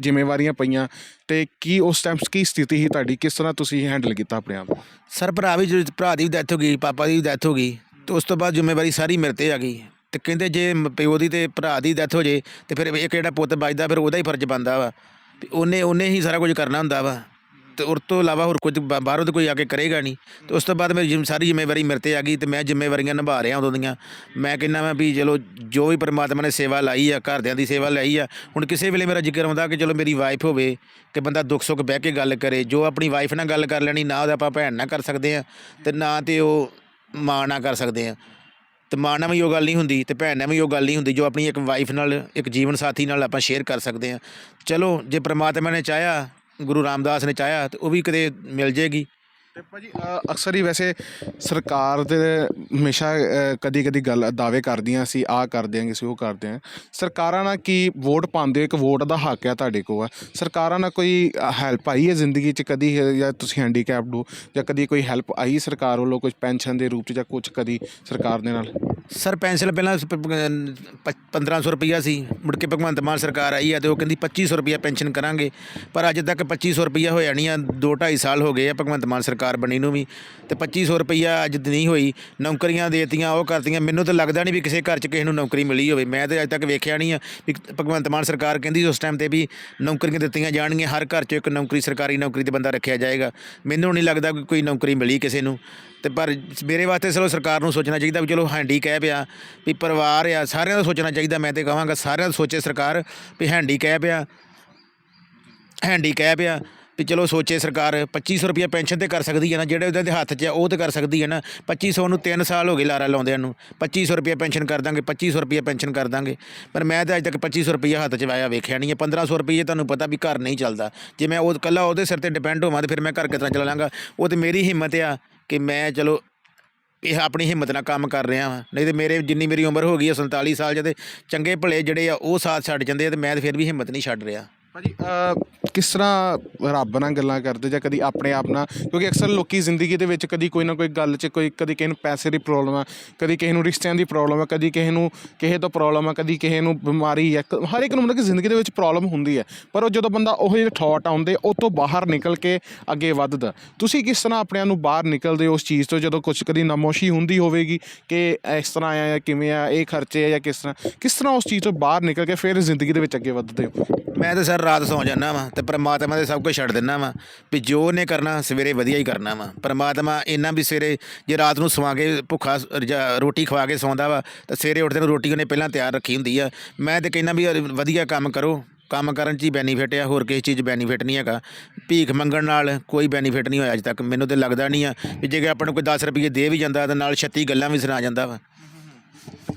ਜ਼ਿੰਮੇਵਾਰੀਆਂ ਪਈਆਂ ਤੇ ਕੀ ਉਸ ਟਾਈਮ ਕੀ ਸਥਿਤੀ ਸੀ ਤੁਹਾਡੀ? ਕਿਸ ਤਰ੍ਹਾਂ ਤੁਸੀਂ ਹੈਂਡਲ ਕੀਤਾ ਆਪਣੇ ਆਪ? ਸਰ ਭਰਾ ਵੀ ਜਦੋਂ ਭਰਾ ਦੀ ਡੈਥ ਹੋ ਗਈ ਪਾਪਾ ਦੀ ਡੈਥ ਹੋ ਗਈ ਤੇ ਉਸ ਤੋਂ ਬਾਅਦ ਜ਼ਿੰਮੇਵਾਰੀ ਸਾਰੀ ਮੇਰੇ ਤੇ ਆ ਗਈ। ਤੇ ਕਹਿੰਦੇ ਜੇ ਮ- ਪਿਓ ਦੀ ਤੇ ਭਰਾ ਦੀ ਡੈਥ ਹੋ ਜੇ, ਤੇ ਫਿਰ ਇੱਕ ਜਿਹੜਾ ਪੁੱਤ ਬਚਦਾ, ਫਿਰ ਉਹਦਾ ਹੀ ਫਰਜ਼ ਬਣਦਾ ਵਾ। ਵੀ ਉਹਨੇ ਉਹਨੇ ਹੀ ਸਾਰਾ ਕੁਝ ਕਰਨਾ ਹੁੰਦਾ ਵਾ। ਤੇ ਉਸ ਤੋਂ ਇਲਾਵਾ ਹੋਰ ਕੁਝ ਬਾ- ਬਾਹਰੋਂ ਤੇ ਕੋਈ ਆ ਕੇ ਕਰੇਗਾ ਨਹੀਂ। ਤੇ ਉਸ ਤੋਂ ਬਾਅਦ ਮੇਰੀ ਜ਼ਿੰਮ- ਸਾਰੀ ਜ਼ਿੰਮੇਵਾਰੀ ਮੇਰੇ ਤੇ ਆ ਗਈ ਤੇ ਮੈਂ ਜ਼ਿੰਮੇਵਾਰੀਆਂ ਨਿਭਾ ਰਿਹਾ ਉਦੋਂ ਦੀਆਂ। ਮੈਂ ਕਹਿੰਦਾ ਮੈਂ ਵੀ ਚਲੋ, ਜੋ ਵੀ ਪਰਮਾਤਮਾ ਨੇ ਸੇਵਾ ਲਾਈ ਆ, ਘਰਦਿਆਂ ਦੀ ਸੇਵਾ ਲਾਈ ਆ, ਹੁਣ ਕਿਸੇ ਵੇਲੇ ਮੇਰਾ ਜ਼ਿਕਰ ਆਉਂਦਾ ਕਿ ਚਲੋ ਮੇਰੀ ਵਾਈਫ ਹੋਵੇ, ਕਿ ਬੰਦਾ ਦੁੱਖ ਸੁੱਖ ਬਹਿ ਕੇ ਗੱਲ ਕਰੇ, ਜੋ ਆਪਣੀ ਵਾਈਫ ਨਾਲ ਗੱਲ ਕਰ ਲੈਣੀ, ਨਾ ਉਹਦਾ ਆਪਾਂ ਭੈਣ ਨਾਲ ਕਰ ਸਕਦੇ ਆ, ਤੇ ਨਾ ਤੇ ਉਹ ਮਾਂ ਨਾਲ ਕਰ ਸਕਦੇ ਆ। ਤੇ ਮਾਂ ਨਾਲ ਵੀ ਉਹ ਗੱਲ ਨਹੀਂ ਹੁੰਦੀ ਤੇ ਭੈਣ ਨਾਲ ਵੀ ਉਹ ਗੱਲ ਨਹੀਂ ਹੁੰਦੀ, ਜੋ ਆਪਣੀ ਇੱਕ ਵਾਈਫ ਨਾਲ, ਇੱਕ ਜੀਵਨ ਸਾਥੀ ਨਾਲ ਆਪਾਂ ਸ਼ੇਅਰ ਕਰ ਸਕਦੇ ਆ ਚਲੋ, ਜੇ ਪ੍ਰਮਾਤਮਾ ਨੇ ਚਾਹਿਆ, ਗੁਰੂ ਰਾਮਦਾਸ ਨੇ ਚਾਹਿਆ, ਤੇ ਉਹ ਵੀ ਕਦੇ ਮਿਲ ਜੇਗੀ। ਤੇ ਭਾਜੀ ਅ, ਅਕਸਰ ਹੀ ਵੈਸੇ ਸਰਕਾਰ ਦੇ ਹਮੇਸ਼ਾ ਕਦੀ ਕਦੀ ਗੱਲ ਦਾਅਵੇ ਕਰਦੀਆਂ ਸੀ ਆਹ ਕਰ ਦਿਆਂਗੇ ਸੀ ਉਹ ਕਰ ਦਿਆਂ ਸਰਕਾਰਾਂ ਨਾਲ ਕੀ ਵੋਟ ਪਾਉਂਦੇ ਹੋ? ਇੱਕ ਵੋਟ ਦਾ ਹੱਕ ਹੈ ਤੁਹਾਡੇ ਕੋਲ। ਆ ਸਰਕਾਰਾਂ ਨਾਲ ਕੋਈ ਹੈਲਪ ਆਈ ਹੈ ਜ਼ਿੰਦਗੀ 'ਚ ਕਦੀ ਹੈ ਜਾਂ ਤੁਸੀਂ ਹੈਂਡੀਕੈਪਡ ਹੋ ਜਾਂ ਕਦੀ ਕੋਈ ਹੈਲਪ ਆਈ ਸਰਕਾਰ ਵੱਲੋਂ ਕੁਝ ਪੈਨਸ਼ਨ ਦੇ ਰੂਪ 'ਚ ਜਾਂ ਕੁਝ ਕਦੀ ਸਰਕਾਰ ਦੇ ਨਾਲ? ਸਰ ਪੈਨਸ਼ਨ ਪਹਿਲਾਂ 1500 ਰੁਪਈਆ ਸੀ। ਮੁੜ ਕੇ ਭਗਵੰਤ ਮਾਨ ਸਰਕਾਰ ਆਈ ਆ ਤੇ ਉਹ ਕਹਿੰਦੀ 2500 ਰੁਪਈਆ ਪੈਨਸ਼ਨ ਕਰਾਂਗੇ। ਪਰ ਅੱਜ ਤੱਕ 2500 ਰੁਪਈਆ ਹੋਇਆ ਨਹੀਂ ਆ 2 2.5 ਸਾਲ ਹੋ ਗਏ ਆ ਭਗਵੰਤ ਮਾਨ ਸਰਕਾਰ ਬਣੀ ਨੂੰ ਵੀ। ਤੇ 2500 ਰੁਪਈਆ ਅੱਜ ਨਹੀਂ ਹੋਈ, ਨੌਕਰੀਆਂ ਦੇਤੀਆਂ, ਉਹ ਕਰਤੀਆਂ। ਮੈਨੂੰ ਤਾਂ ਲੱਗਦਾ ਨਹੀਂ ਵੀ ਕਿਸੇ ਘਰ 'ਚ ਕਿਸੇ ਨੂੰ ਨੌਕਰੀ ਮਿਲੀ ਹੋਵੇ। ਮੈਂ ਤੇ ਅੱਜ ਤੱਕ ਵੇਖਿਆ ਨਹੀਂ ਆ ਵੀ ਭਗਵੰਤ ਮਾਨ ਸਰਕਾਰ ਕਹਿੰਦੀ ਉਸ ਟਾਈਮ ਤੇ ਵੀ ਨੌਕਰੀਆਂ ਦਿੱਤੀਆਂ ਜਾਣਗੀਆਂ। ਹਰ ਘਰ 'ਚ ਇੱਕ ਨੌਕਰੀ, ਸਰਕਾਰੀ ਨੌਕਰੀ ਤੇ ਬੰਦਾ ਰੱਖਿਆ ਜਾਏਗਾ। ਮੈਨੂੰ ਨਹੀਂ ਲੱਗਦਾ ਕਿ ਕੋਈ ਨੌਕਰੀ ਮਿਲੀ ਕਿਸੇ ਨੂੰ। ਤੇ ਪਰ ਮੇਰੇ ਵਾਸਤੇ ਚਲੋ ਸਰਕਾਰ ਨੂੰ ਸੋਚਣਾ ਚਾਹੀਦਾ ਵੀ ਚਲੋ ਹੈਂਡੀਕੈਪ ਆ ਵੀ ਪਰਿਵਾਰ ਆ, ਸਾਰਿਆਂ ਦਾ ਸੋਚਣਾ ਚਾਹੀਦਾ, ਮੈਂ ਤੇ ਕਹਾਂਗਾ ਸਾਰਿਆਂ ਦਾ ਸੋਚੇ ਸਰਕਾਰ ਵੀ ਹੈਂਡੀਕੈਪ ਆ ਹੈਂਡੀਕੈਪ ਆ ਵੀ ਚਲੋ ਸੋਚੇ ਸਰਕਾਰ 2500 ਰੁਪਏ ਪੈਨਸ਼ਨ ਤੇ ਕਰ ਸਕਦੀ ਹੈ ਨਾ, ਜਿਹੜੇ ਉਹਦੇ ਹੱਥ 'ਚ ਆ, ਉਹ ਤੇ ਕਰ ਸਕਦੀ ਹੈ ਨਾ। 2500 ਨੂੰ 3 ਸਾਲ ਹੋ ਗਏ ਲਾਰਾ ਲਾਉਂਦਿਆਂ ਨੂੰ। 2500 ਰੁਪਏ ਪੈਨਸ਼ਨ ਕਰ ਦਾਂਗੇ 2500 ਰੁਪਏ ਪੈਨਸ਼ਨ ਕਰ ਦਾਂਗੇ। ਪਰ ਮੈਂ ਤਾਂ ਅੱਜ ਤੱਕ 2500 ਰੁਪਏ ਹੱਥ 'ਚ ਆਇਆ ਵੇਖਿਆ ਨਹੀਂ ਹੈ। 1500 ਰੁਪਏ ਤੁਹਾਨੂੰ ਪਤਾ ਵੀ ਘਰ ਨਹੀਂ ਚੱਲਦਾ। ਜੇ ਮੈਂ ਉਹ ਕੱਲਾ ਉਹਦੇ ਸਿਰ ਤੇ ਡਿਪੈਂਡ ਹੋਵਾਂ ਤੇ ਫਿਰ ਮੈਂ ਘਰ ਕਿਸ ਤਰ੍ਹਾਂ ਚਲਾ ਲਾਂਗਾ? ਉਹ ਤੇ ਮੇਰੀ ਹਿੰਮਤ ਆ। ਕਿ ਮੈਂ ਚਲੋ ਇਹ ਆਪਣੀ ਹਿੰਮਤ ਨਾਲ ਕੰਮ ਕਰ ਰਿਹਾ ਵਾਂ। ਨਹੀਂ ਤੇ ਮੇਰੇ ਜਿੰਨੀ ਮੇਰੀ ਉਮਰ ਹੋ ਗਈ ਹੈ 47 ਸਾਲ ਜਦ ਚੰਗੇ ਭਲੇ ਜਿਹੜੇ ਆ, ਉਹ ਸਾਥ ਛੱਡ ਜਾਂਦੇ ਆ ਤੇ ਮੈਂ ਤੇ ਫਿਰ ਵੀ ਹਿੰਮਤ ਨਹੀਂ ਛੱਡ ਰਿਹਾ। ਭਾਜੀ ਕਿਸ ਤਰ੍ਹਾਂ ਰੱਬ ਨਾਲ ਗੱਲਾਂ ਕਰਦੇ ਜਾਂ ਕਦੀ ਆਪਣੇ ਆਪ ਨਾਲ? ਕਿਉਂਕਿ ਅਕਸਰ ਲੋਕੀ ਜ਼ਿੰਦਗੀ ਦੇ ਵਿੱਚ ਕਦੀ ਕੋਈ ਨਾ ਕੋਈ ਗੱਲ 'ਚ ਕੋਈ, ਕਦੀ ਕਿਸੇ ਨੂੰ ਪੈਸੇ ਦੀ ਪ੍ਰੋਬਲਮ ਆ, ਕਦੀ ਕਿਸੇ ਨੂੰ ਰਿਸ਼ਤਿਆਂ ਦੀ ਪ੍ਰੋਬਲਮ ਆ, ਕਦੀ ਕਿਸੇ ਨੂੰ, ਕਿਸੇ ਤੋਂ ਪ੍ਰੋਬਲਮ ਆ, ਕਦੀ ਕਿਸੇ ਨੂੰ ਬਿਮਾਰੀ ਆ। ਕ- ਹਰ ਇੱਕ ਨੂੰ ਮਤਲਬ ਕਿ ਜ਼ਿੰਦਗੀ ਦੇ ਵਿੱਚ ਪ੍ਰੋਬਲਮ ਹੁੰਦੀ ਹੈ ਪਰ ਉਹ ਜਦੋਂ ਬੰਦਾ ਉਹ ਜਿਹੇ ਥਾਟ ਆਉਂਦੇ, ਉਹ ਤੋਂ ਬਾਹਰ ਨਿਕਲ ਕੇ ਅੱਗੇ ਵੱਧਦਾ। ਤੁਸੀਂ ਕਿਸ ਤਰ੍ਹਾਂ ਆਪਣੇ ਆਪ ਨੂੰ ਬਾਹਰ ਨਿਕਲਦੇ ਹੋ ਉਸ ਚੀਜ਼ ਤੋਂ, ਜਦੋਂ ਕੁਝ ਕਦੀ ਨਮੋਸ਼ੀ ਹੁੰਦੀ ਹੋਵੇਗੀ ਕਿ ਇਸ ਤਰ੍ਹਾਂ ਆ ਜਾਂ ਕਿਵੇਂ ਆ, ਇਹ ਖਰਚੇ ਆ ਜਾਂ ਕਿਸ ਤਰ੍ਹਾਂ? ਕਿਸ ਤਰ੍ਹਾਂ ਉਸ ਚੀਜ਼ ਤੋਂ ਬਾਹਰ ਨਿਕਲ ਕੇ ਫਿਰ ਜ਼ਿੰਦਗੀ ਦੇ ਵਿੱਚ ਅੱਗੇ ਵੱਧਦੇ ਹੋ? ਮੈਂ ਤਾਂ ਸਰ ਰਾਤ ਸੌ ਜਾਂਦਾ ਵਾ ਤੇ ਪ੍ਰਮਾਤਮਾ ਦੇ ਸਭ ਕੁਝ ਛੱਡ ਦਿੰਦਾ ਵਾ ਵੀ ਜੋ ਉਹਨੇ ਕਰਨਾ ਸਵੇਰੇ ਵਧੀਆ ਹੀ ਕਰਨਾ ਵਾ। ਪ੍ਰਮਾਤਮਾ ਇੰਨਾ ਵੀ ਸਵੇਰੇ ਜੇ ਰਾਤ ਨੂੰ ਸਵਾ ਕੇ ਭੁੱਖਾ ਜਾਂ ਰੋਟੀ ਖਵਾ ਕੇ ਸੌਂਦਾ ਵਾ ਤਾਂ ਸਵੇਰੇ ਉੱਠਦੇ ਨੂੰ ਰੋਟੀ ਉਹਨੇ ਪਹਿਲਾਂ ਤਿਆਰ ਰੱਖੀ ਹੁੰਦੀ ਆ। ਮੈਂ ਤੇ ਕਹਿੰਦਾ ਵੀ ਯਾਰ ਵਧੀਆ ਕੰਮ ਕਰੋ, ਕੰਮ ਕਰਨ 'ਚ ਹੀ ਬੈਨੀਫਿਟ ਆ, ਹੋਰ ਕਿਸੇ ਚੀਜ਼ ਬੈਨੀਫਿਟ ਨਹੀਂ ਹੈਗਾ। ਭੀਖ ਮੰਗਣ ਨਾਲ ਕੋਈ ਬੈਨੀਫਿਟ ਨਹੀਂ ਹੋਇਆ ਅਜੇ ਤੱਕ, ਮੈਨੂੰ ਤੇ ਲੱਗਦਾ ਨਹੀਂ ਆ ਵੀ ਜੇ ਆਪਾਂ ਨੂੰ ਕੋਈ 10 ਰੁਪਏ ਦੇ ਵੀ ਜਾਂਦਾ ਤਾਂ ਨਾਲ 36 ਗੱਲਾਂ ਵੀ ਸੁਣਾ ਜਾਂਦਾ ਵਾ।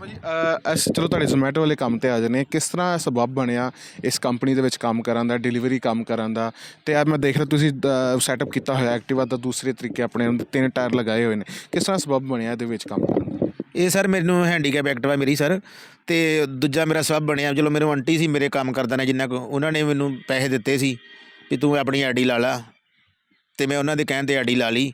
ਭਾਜੀ ਅ, ਅਸੀਂ ਚਲੋ ਤੁਹਾਡੇ ਜ਼ੋਮੈਟੋ ਵਾਲੇ ਕੰਮ ਤੇ ਆ ਜਾਂਦੇ ਹਾਂ। ਕਿਸ ਤਰ੍ਹਾਂ ਸਬਬ ਬਣਿਆ ਇਸ ਕੰਪਨੀ ਦੇ ਵਿੱਚ ਕੰਮ ਕਰਨ ਦਾ ਡਿਲੀਵਰੀ ਕੰਮ ਕਰਨ ਦਾ? ਤੇ ਆ ਮੈਂ ਦੇਖ ਰਿਹਾ ਤੁਸੀਂ ਸੈਟਅਪ ਕੀਤਾ ਹੋਇਆ ਐਕਟਿਵਾ ਦਾ ਦੂਸਰੇ ਤਰੀਕੇ ਆਪਣੇ ਤਿੰਨ ਟਾਇਰ ਲਗਾਏ ਹੋਏ ਨੇ। ਕਿਸ ਤਰ੍ਹਾਂ ਸਬਬ ਬਣਿਆ ਇਹਦੇ ਵਿੱਚ ਕੰਮ ਕਰਨ ਦਾ? ਇਹ ਸਰ ਮੈਨੂੰ ਹੈਂਡੀਕੈਪ ਐਕਟਿਵਾ ਮੇਰੀ ਸਰ। ਤੇ ਦੂਜਾ ਮੇਰਾ ਸਭ ਬਣਿਆ ਚਲੋ ਮੇਰੇ ਆਂਟੀ ਸੀ ਮੇਰੇ ਕੰਮ ਕਰਦਾ ਨੇ ਜਿੰਨਾ ਕੁ ਉਹਨਾਂ ਨੇ ਮੈਨੂੰ ਪੈਸੇ ਦਿੱਤੇ ਸੀ ਵੀ ਤੂੰ ਆਪਣੀ ਆਈਡੀ ਲਾ ਲਾ। ਤੇ ਮੈਂ ਉਹਨਾਂ ਦੇ ਕਹਿਣ ਤੇ ਆਈਡੀ ਲਾ ਲਈ।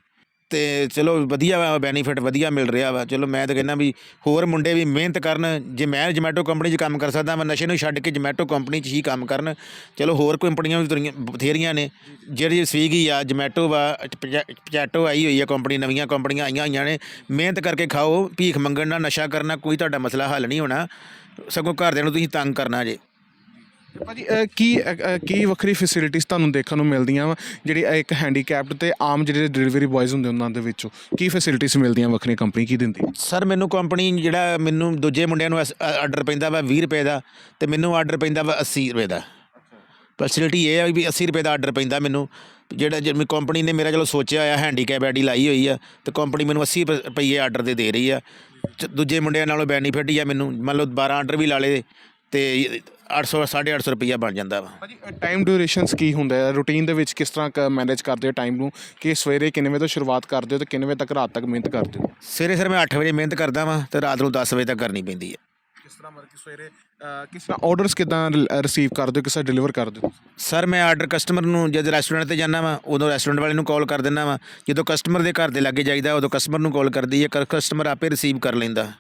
ਤੇ ਚਲੋ ਵਧੀਆ ਵਾ ਬੈਨੀਫਿਟ ਵਧੀਆ ਮਿਲ ਰਿਹਾ ਵਾ। ਚਲੋ ਮੈਂ ਤਾਂ ਕਹਿੰਦਾ ਵੀ ਹੋਰ ਮੁੰਡੇ ਵੀ ਮਿਹਨਤ ਕਰਨ, ਜੇ ਮੈਂ ਜਮੈਟੋ ਕੰਪਨੀ 'ਚ ਕੰਮ ਕਰ ਸਕਦਾ ਮੈਂ ਨਸ਼ੇ ਨੂੰ ਛੱਡ ਕੇ ਜਮੈਟੋ ਕੰਪਨੀ 'ਚ ਹੀ ਕੰਮ ਕਰਨ, ਚਲੋ ਹੋਰ ਕੰਪਨੀਆਂ ਵੀ ਤੁਰੀਆਂ, ਬਥੇਰੀਆਂ ਨੇ। ਜਿਹੜੀ ਸਵੀਗੀ ਆ ਜਮੈਟੋ ਵਾ ਪਜੈ- ਪਜੈਟੋ ਆਈ ਹੋਈ ਆ ਕੰਪਨੀ ਨਵੀਆਂ ਕੰਪਨੀਆਂ ਆਈਆਂ ਹੋਈਆਂ ਨੇ। ਮਿਹਨਤ ਕਰਕੇ ਖਾਓ, ਭੀਖ ਮੰਗਣ ਨਾਲ ਨਸ਼ਾ ਕਰਨਾ ਕੋਈ ਤੁਹਾਡਾ ਮਸਲਾ ਹੱਲ ਨਹੀਂ ਹੋਣਾ। ਸਗੋਂ ਘਰਦਿਆਂ ਨੂੰ ਤੁਸੀਂ ਤੰਗ ਕਰਨਾ ਜੇ। ਭਾਜੀ ਅਹ, ਕੀ ਅਹ, ਅਹ, ਕੀ ਵੱਖਰੀ ਫੈਸਿਲਿਟੀਆਂ ਤੁਹਾਨੂੰ ਦੇਖਣ ਨੂੰ ਮਿਲਦੀਆਂ ਵਾ? ਜਿਹੜੀ ਇਹ ਇੱਕ ਹੈਂਡੀਕੈਪਡ ਤੇ ਆਮ ਜਿਹੜੇ ਡਿਲੀਵਰੀ ਬॉयਜ਼ ਹੁੰਦੇ ਉਹਨਾਂ ਦੇ ਵਿੱਚੋਂ ਕੀ ਫੈਸਿਲਿਟੀਆਂ ਮਿਲਦੀਆਂ ਵੱਖਰੀ ਕੰਪਨੀ ਕੀ ਦਿੰਦੀ? ਹੈ? ਸਰ ਮੈਨੂੰ ਕੰਪਨੀ ਜਿਹੜਾ ਮੈਨੂੰ ਦੂਜੇ ਮੁੰਡਿਆਂ ਨੂੰ ਆਰਡਰ ਪੈਂਦਾ ਵਾ 20 ਰੁਪਏ ਦਾ ਤੇ ਮੈਨੂੰ ਆਰਡਰ ਪੈਂਦਾ ਵਾ 80 ਰੁਪਏ ਦਾ। ਫੈਸਿਲਿਟੀ ਇਹ ਆ ਵੀ 80 ਰੁਪਏ ਦਾ ਆਰਡਰ ਪੈਂਦਾ ਮੈਨੂੰ। ਜਿਹੜਾ ਜਿਵੇਂ ਕੰਪਨੀ ਨੇ ਮੇਰਾ ਚਲੋ ਸੋਚਿਆ ਹੋਇਆ ਹੈਂਡੀਕੈਪ ਐਡੀ ਲਾਈ ਹੋਈ ਆ ਤੇ ਕੰਪਨੀ ਮੈਨੂੰ 80 ਰੁਪ- ਰੁਪਈਏ ਆਰਡਰ ਦੇ ਦੇ ਰਹੀ ਆ। ਚ- ਦੂਜੇ ਮੁੰਡਿਆਂ ਨਾਲੋਂ ਬੈਨੀਫਿਟ ਹੀ ਆ ਮੈਨੂੰ। ਮੰਨ ਲਓ 12 ਆਰਡਰ ਵੀ ਲਾ ਲਏ ਤੇ 800 850 ਰੁਪਈਆ ਬਣ ਜਾਂਦਾ ਵਾ। ਭਾਜੀ ਟਾਈਮ ਡਿਊਰੇਸ਼ਨਸ ਕੀ ਹੁੰਦਾ ਹੈ? ਰੂਟੀਨ ਦੇ ਵਿੱਚ ਕਿਸ ਤਰ੍ਹਾਂ ਮੈਨੇਜ ਕਰਦੇ ਹੋ ਟਾਈਮ ਨੂੰ? ਕਿ ਸਵੇਰੇ ਕਿੰਨੇ ਵਜੇ ਤੋਂ ਸ਼ੁਰੂਆਤ ਕਰਦੇ ਹੋ ਤੇ ਕਿੰਨੇ ਵਜੇ ਤੱਕ ਰਾਤ ਤੱਕ ਮਿਹਨਤ ਕਰਦੇ ਹੋ? ਸਵੇਰੇ ਸਰ ਮੈਂ 8 ਵਜੇ ਮਿਹਨਤ ਕਰਦਾ ਵਾਂ ਤੇ ਰਾਤ ਨੂੰ 10 ਵਜੇ ਤੱਕ ਕਰਨੀ ਪੈਂਦੀ ਹੈ। ਕਿਸ ਤਰ੍ਹਾਂ ਮਤਲਬ ਕਿ ਸਵੇਰੇ ਕਿਸ ਤਰ੍ਹਾਂ ਆਰਡਰਸ ਕਿਦਾਂ ਰਿਸੀਵ ਕਰਦੇ ਹੋ? ਕਿਸ ਤਰ੍ਹਾਂ ਡਿਲੀਵਰ ਕਰਦੇ ਹੋ? ਸਰ ਮੈਂ ਆਰਡਰ ਕਸਟਮਰ ਨੂੰ ਜਦ ਰੈਸਟੋਰੈਂਟ ਤੇ ਜਾਂਦਾ ਵਾਂ ਉਦੋਂ ਰੈਸਟੋਰੈਂਟ ਵਾਲੇ ਨੂੰ ਕਾਲ ਕਰ ਦਿੰਦਾ ਵਾਂ। ਜਦੋਂ ਕਸਟਮਰ ਦੇ ਘਰ ਦੇ ਲਾਗੇ ਜਾਈਦਾ ਉਦੋਂ ਕਸਟਮਰ ਨੂੰ ਕਾਲ ਕਰਦੀ ਹੈ ਕਸਟਮਰ ਆਪੇ ਰਿਸੀਵ ਕਰ ਲੈਂਦਾ।